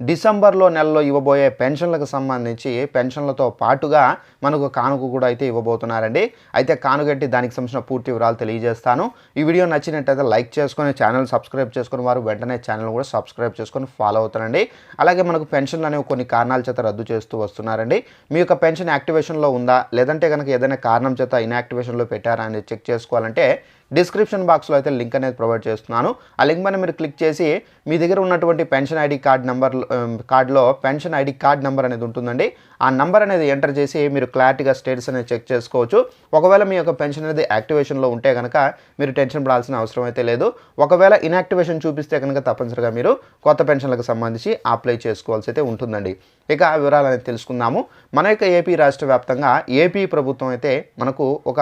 డిసెంబర్లో నెలలో ఇవ్వబోయే పెన్షన్లకు సంబంధించి పెన్షన్లతో పాటుగా మనకు కానుక కూడా అయితే ఇవ్వబోతున్నారండి. అయితే కానుగట్టి దానికి సంబంధించిన పూర్తి వివరాలు తెలియజేస్తాను. ఈ వీడియో నచ్చినట్టయితే లైక్ చేసుకొని ఛానల్ సబ్స్క్రైబ్ చేసుకుని వారు వెంటనే ఛానల్ కూడా సబ్స్క్రైబ్ చేసుకొని ఫాలో అవుతారండి. అలాగే మనకు పెన్షన్లు అనేవి కొన్ని కారణాల చేత రద్దు చేస్తూ వస్తున్నారండి. మీ యొక్క పెన్షన్ యాక్టివేషన్లో ఉందా? లేదంటే కనుక ఏదైనా కారణం చేత ఇన్యాక్టివేషన్లో పెట్టారా అనేది చెక్ చేసుకోవాలంటే డిస్క్రిప్షన్ బాక్స్లో అయితే లింక్ అనేది ప్రొవైడ్ చేస్తున్నాను. ఆ లింక్ పైన మీరు క్లిక్ చేసి మీ దగ్గర ఉన్నటువంటి pension ID card number Um, కార్డులో పెన్షన్ ఐడి కార్డ్ నెంబర్ అనేది ఉంటుందండి. ఆ నెంబర్ అనేది ఎంటర్ చేసి మీరు క్లారిటీగా స్టేటస్ అనేది చెక్ చేసుకోవచ్చు. ఒకవేళ మీ యొక్క పెన్షన్ అనేది యాక్టివేషన్లో ఉంటే కనుక మీరు టెన్షన్ పడాల్సిన అవసరం అయితే లేదు. ఒకవేళ ఇన్యాక్టివేషన్ చూపిస్తే కనుక తప్పనిసరిగా మీరు కొత్త పెన్షన్లకు సంబంధించి అప్లై చేసుకోవాల్సి అయితే ఉంటుందండి. ఇక ఆ వివరాలు అనేది తెలుసుకుందాము. మన యొక్క ఏపీ రాష్ట్ర వ్యాప్తంగా ఏపీ ప్రభుత్వం అయితే మనకు ఒక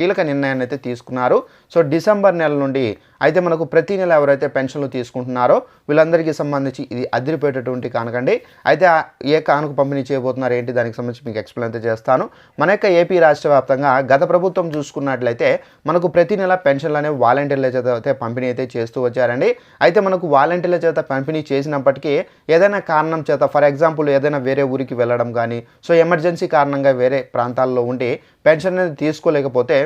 కీలక నిర్ణయాన్ని అయితే తీసుకున్నారు. సో డిసెంబర్ నెల నుండి అయితే మనకు ప్రతి నెల ఎవరైతే పెన్షన్లు తీసుకుంటున్నారో వీళ్ళందరికీ సంబంధించి ఇది అదిరిపోయేటటువంటి కానుకండి. అయితే ఏ కానుక పంపిణీ చేయబోతున్నారు ఏంటి? దానికి సంబంధించి మీకు ఎక్స్ప్లెయిన్ అయితే చేస్తాను. మన యొక్క ఏపీ రాష్ట్ర వ్యాప్తంగా గత ప్రభుత్వం చూసుకున్నట్లయితే మనకు ప్రతి నెల పెన్షన్లు అనేవి వాలంటీర్ల చేత అయితే పంపిణీ అయితే చేస్తూ వచ్చారండి. అయితే మనకు వాలంటీర్ల చేత పంపిణీ చేసినప్పటికీ ఏదైనా కారణం చేత ఫర్ ఎగ్జాంపుల్ ఏదైనా వేరే ఊరికి వెళ్ళడం కానీ సో ఎమర్జెన్సీ కారణంగా వేరే ప్రాంతాల్లో ఉండి పెన్షన్ అనేది తీసుకోలేకపోతే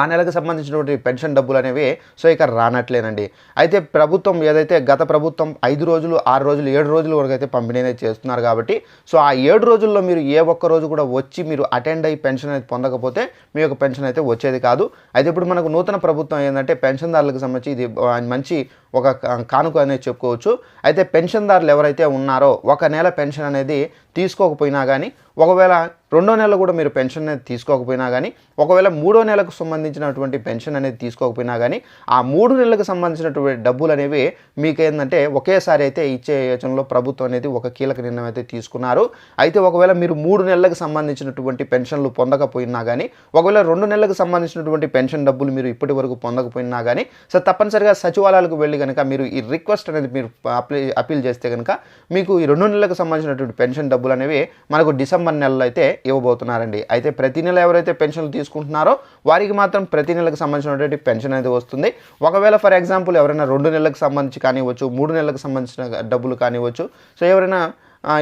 ఆ నెలకు సంబంధించినటువంటి పెన్షన్ డబ్బులు అనేవి సో ఇక రానట్లేనండి అయితే ప్రభుత్వం ఏదైతే గత ప్రభుత్వం ఐదు రోజులు ఆరు రోజులు ఏడు రోజుల వరకు అయితే పంపిణీ అనేది చేస్తున్నారు కాబట్టి సో ఆ ఏడు రోజుల్లో మీరు ఏ ఒక్క రోజు కూడా వచ్చి మీరు అటెండ్ అయ్యి పెన్షన్ అనేది పొందకపోతే మీ యొక్క పెన్షన్ అయితే వచ్చేది కాదు. అయితే ఇప్పుడు మనకు నూతన ప్రభుత్వం ఏంటంటే పెన్షన్దారులకు సంబంధించి ఇది మంచి ఒక కానుక అనేది చెప్పుకోవచ్చు. అయితే పెన్షన్దారులు ఎవరైతే ఉన్నారో ఒక నెల పెన్షన్ అనేది తీసుకోకపోయినా కానీ ఒకవేళ రెండో నెల కూడా మీరు పెన్షన్ అనేది తీసుకోకపోయినా కానీ ఒకవేళ మూడో నెలకు సంబంధించినటువంటి పెన్షన్ అనేది తీసుకోకపోయినా కానీ ఆ మూడు నెలలకు సంబంధించినటువంటి డబ్బులు అనేవి మీకు ఏంటంటే ఒకేసారి అయితే ఇచ్చే యోచనలో ప్రభుత్వం అనేది ఒక కీలక నిర్ణయం అయితే తీసుకున్నారు. అయితే ఒకవేళ మీరు మూడు నెలలకు సంబంధించినటువంటి పెన్షన్లు పొందకపోయినా కానీ ఒకవేళ రెండు నెలలకు సంబంధించినటువంటి పెన్షన్ డబ్బులు మీరు ఇప్పటి వరకు పొందకపోయినా కానీ సో తప్పనిసరిగా సచివాలయాలకు వెళ్ళి కనుక మీరు ఈ రిక్వెస్ట్ అనేది మీరు అప్లై అప్పీల్ చేస్తే కనుక మీకు ఈ రెండు నెలలకు సంబంధించినటువంటి పెన్షన్ డబ్బులు అనేవి మనకు డిసెంబర్ నెలలో అయితే ఇవ్వబోతున్నారండి. అయితే ప్రతి నెల ఎవరైతే పెన్షన్లు తీసుకుంటున్నారో వారికి మాత్రం ప్రతి నెలకు సంబంధించినటువంటి పెన్షన్ అనేది వస్తుంది. ఒకవేళ ఫర్ ఎగ్జాంపుల్ ఎవరైనా రెండు నెలలకు సంబంధించి కానివ్వచ్చు మూడు నెలలకు సంబంధించిన డబ్బులు కానివ్వచ్చు సో ఎవరైనా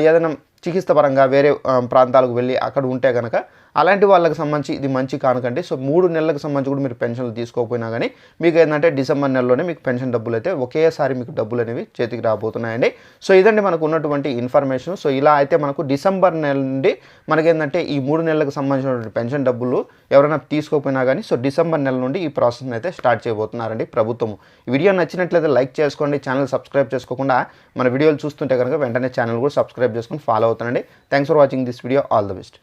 ఏదైనా చికిత్స పరంగా వేరే ప్రాంతాలకు వెళ్ళి అక్కడ ఉంటే కనుక అలాంటి వాళ్ళకి సంబంధించి ఇది మంచి కానుకండి. సో మూడు నెలలకు సంబంధించి కూడా మీరు పెన్షన్లు తీసుకోకపోయినా కానీ మీకు ఏంటంటే డిసెంబర్ నెలలోనే మీకు పెన్షన్ డబ్బులు అయితే ఒకేసారి మీకు డబ్బులు అనేవి చేతికి రాబోతున్నాయండి. సో ఇదండి మనకు ఉన్నటువంటి ఇన్ఫర్మేషన్. సో ఇలా అయితే మనకు డిసెంబర్ నెల నుండి మనకేంటంటే ఈ మూడు నెలలకు సంబంధించినటువంటి పెన్షన్ డబ్బులు ఎవరైనా తీసుకోకపోయినా కానీ సో డిసెంబర్ నెల నుండి ఈ ప్రాసెస్ని అయితే స్టార్ట్ చేయబోతున్నారండి ప్రభుత్వం వీడియో నచ్చినట్లయితే లైక్ చేసుకోండి ఛానల్ సబ్స్క్రైబ్ చేసుకోకుండా మన వీడియోలు చూస్తుంటే కనుక వెంటనే ఛానల్ కూడా సబ్స్క్రైబ్ చేసుకొని ఫాలో అవుతానండి. Thanks for watching this video. All the best.